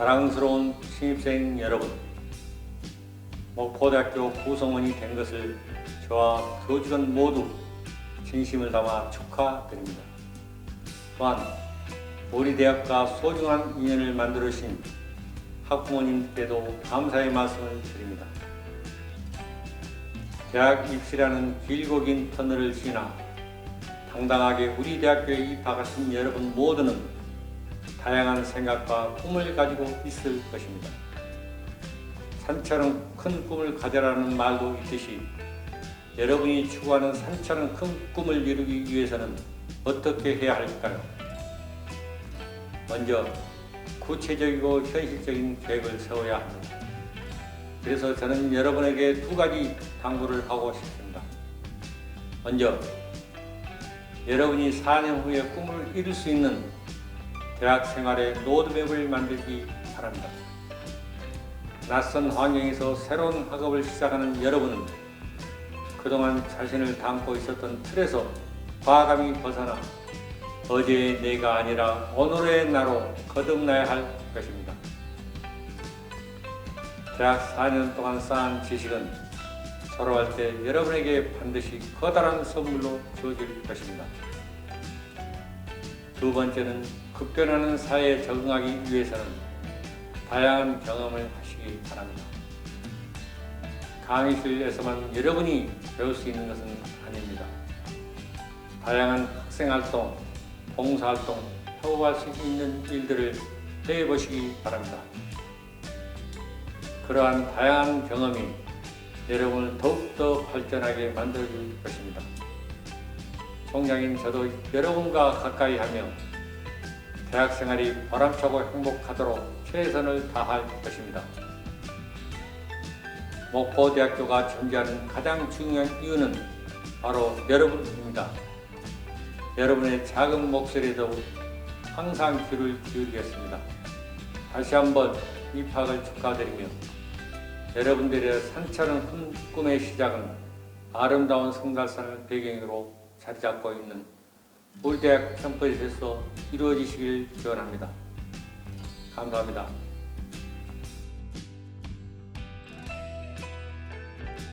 사랑스러운 신입생 여러분, 목포대학교 구성원이 된 것을 저와 교직원 모두 진심을 담아 축하드립니다. 또한 우리 대학과 소중한 인연을 만들어 주신 학부모님께도 감사의 말씀을 드립니다. 대학 입시라는 길고 긴 터널을 지나 당당하게 우리 대학교에 입학하신 여러분 모두는 다양한 생각과 꿈을 가지고 있을 것입니다. 산처럼 큰 꿈을 가져라는 말도 있듯이 여러분이 추구하는 산처럼 큰 꿈을 이루기 위해서는 어떻게 해야 할까요? 먼저 구체적이고 현실적인 계획을 세워야 합니다. 그래서 저는 여러분에게 두 가지 당부를 하고 싶습니다. 먼저 여러분이 4년 후에 꿈을 이룰 수 있는 대학 생활의 로드맵을 만들기 바랍니다. 낯선 환경에서 새로운 학업을 시작하는 여러분은 그동안 자신을 담고 있었던 틀에서 과감히 벗어나 어제의 내가 아니라 오늘의 나로 거듭나야 할 것입니다. 대학 4년 동안 쌓은 지식은 졸업할 때 여러분에게 반드시 커다란 선물로 주어질 것입니다. 두 번째는 급변하는 사회에 적응하기 위해서는 다양한 경험을 하시기 바랍니다. 강의실에서만 여러분이 배울 수 있는 것은 아닙니다. 다양한 학생활동, 봉사활동, 협업할 수 있는 일들을 해보시기 바랍니다. 그러한 다양한 경험이 여러분을 더욱더 발전하게 만들어줄 것입니다. 총장인 저도 여러분과 가까이 하며 대학 생활이 보람차고 행복하도록 최선을 다할 것입니다. 목포대학교가 존재하는 가장 중요한 이유는 바로 여러분입니다. 여러분의 작은 목소리에도 항상 귀를 기울이겠습니다. 다시 한번 입학을 축하드리며 여러분들의 산처럼 큰 꿈의 시작은 아름다운 성달산을 배경으로 자리 잡고 있는 우리 대학 캠퍼스에서 이루어지시길 기원합니다. 감사합니다.